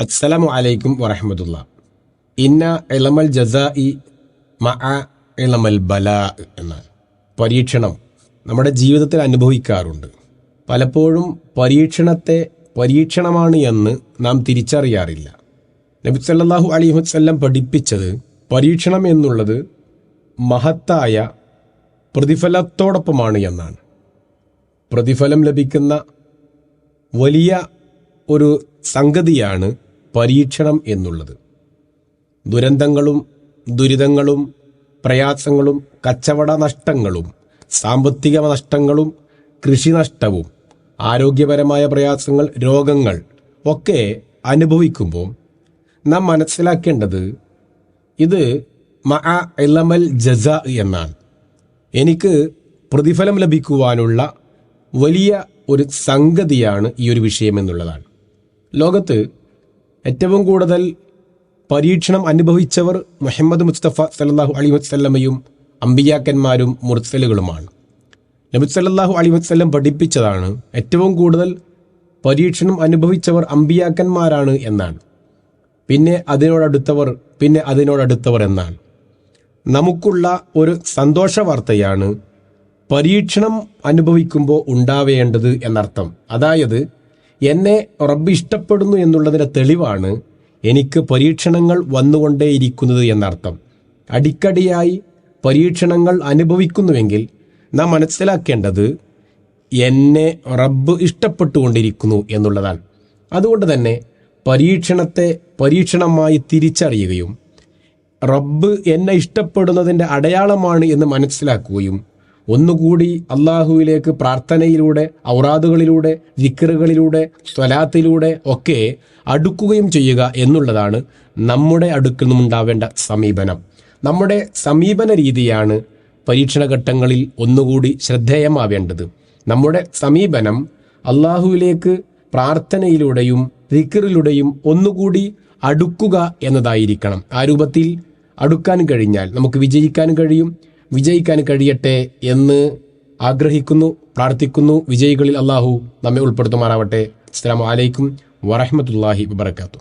അസ്സലാമു അലൈക്കും വറഹമുല്ല ഇന്ന ഇളമൽ ജസാഇ മഅ ഇളമൽ ബല എന്ന പരീക്ഷണം നമ്മുടെ ജീവിതത്തിൽ അനുഭവിക്കാറുണ്ട്. പലപ്പോഴും പരീക്ഷണത്തെ പരീക്ഷണമാണ് എന്ന് നാം തിരിച്ചറിയാറില്ല. നബി സല്ലല്ലാഹു അലൈഹി വസല്ലം പഠിപ്പിച്ചത് പരീക്ഷണം എന്നുള്ളത് മഹത്തായ പ്രതിഫലത്തോടൊപ്പമാണ് എന്നാണ്. പ്രതിഫലം ലഭിക്കുന്ന വലിയ ഒരു സംഗതിയാണ് പരീക്ഷണം എന്നുള്ളത്. ദുരന്തങ്ങളും ദുരിതങ്ങളും പ്രയാസങ്ങളും കച്ചവട നഷ്ടങ്ങളും സാമ്പത്തിക നഷ്ടങ്ങളും കൃഷി നഷ്ടവും ആരോഗ്യപരമായ പ്രയാസങ്ങൾ രോഗങ്ങൾ ഒക്കെ അനുഭവിക്കുമ്പോൾ നാം മനസ്സിലാക്കേണ്ടത് ഇത് മഅ ഇലമൽ ജസ എന്നാണ്. എനിക്ക് പ്രതിഫലം ലഭിക്കുവാനുള്ള വലിയ ഒരു സംഗതിയാണ് ഈ ഒരു വിഷയം എന്നുള്ളതാണ്. ലോകത്ത് ഏറ്റവും കൂടുതൽ പരീക്ഷണം അനുഭവിച്ചവർ മുഹമ്മദ് മുസ്തഫ സല്ലാഹു അലി വസ്ല്ലമയും അമ്പിയാക്കന്മാരും മുർസലുകളുമാണ്. നബി സല്ലാഹു അലി വസ്ല്ലം പഠിപ്പിച്ചതാണ് ഏറ്റവും കൂടുതൽ പരീക്ഷണം അനുഭവിച്ചവർ അമ്പിയാക്കന്മാരാണ് എന്നാണ്. പിന്നെ അതിനോടടുത്തവർ പിന്നെ അതിനോടടുത്തവർ എന്നാണ്. നമുക്കുള്ള ഒരു സന്തോഷ വാർത്തയാണ് പരീക്ഷണം അനുഭവിക്കുമ്പോൾ ഉണ്ടാവേണ്ടത് എന്നർത്ഥം. അതായത് എന്നെ റബ്ബ് ഇഷ്ടപ്പെടുന്നു എന്നുള്ളതിന്റെ തെളിവാണ് എനിക്ക് പരീക്ഷണങ്ങൾ വന്നുകൊണ്ടേയിരിക്കുന്നത് എന്നർത്ഥം. അടിക്കടിയായി പരീക്ഷണങ്ങൾ അനുഭവിക്കുന്നുവെങ്കിൽ നാം മനസ്സിലാക്കേണ്ടത് എന്നെ റബ്ബ് ഇഷ്ടപ്പെട്ടുകൊണ്ടിരിക്കുന്നു എന്നുള്ളതാണ്. അതുകൊണ്ട് തന്നെ പരീക്ഷണത്തെ പരീക്ഷണമായി തിരിച്ചറിയുകയും റബ്ബ് എന്നെ ഇഷ്ടപ്പെടുന്നതിന്റെ അടയാളമാണ് എന്ന് മനസ്സിലാക്കുകയും ഒന്നുകൂടി അള്ളാഹുവിലേക്ക് പ്രാർത്ഥനയിലൂടെ ഔറാദുകളിലൂടെ വിക്കറുകളിലൂടെ സ്വലാത്തിലൂടെ ഒക്കെ അടുക്കുകയും ചെയ്യുക എന്നുള്ളതാണ് നമ്മുടെ അടുക്കിൽ നിന്നുണ്ടാവേണ്ട സമീപനം. നമ്മുടെ സമീപന രീതിയാണ് പരീക്ഷണഘട്ടങ്ങളിൽ ഒന്നുകൂടി ശ്രദ്ധേയമാവേണ്ടത്. നമ്മുടെ സമീപനം അള്ളാഹുവിലേക്ക് പ്രാർത്ഥനയിലൂടെയും ദിക്കറിലൂടെയും ഒന്നുകൂടി അടുക്കുക എന്നതായിരിക്കണം. ആ രൂപത്തിൽ അടുക്കാൻ കഴിഞ്ഞാൽ നമുക്ക് വിജയിക്കാൻ കഴിയും വിജയിക്കാൻ കഴിയട്ടെ എന്ന് ആഗ്രഹിക്കുന്നു പ്രാർത്ഥിക്കുന്നു. വിജയികളിൽ അള്ളാഹു നമ്മെ ഉൾപ്പെടുത്തുമാറാവട്ടെ. അസ്സാം വലൈക്കും വറഹമത്തല്ലാഹി വബർക്കാത്തു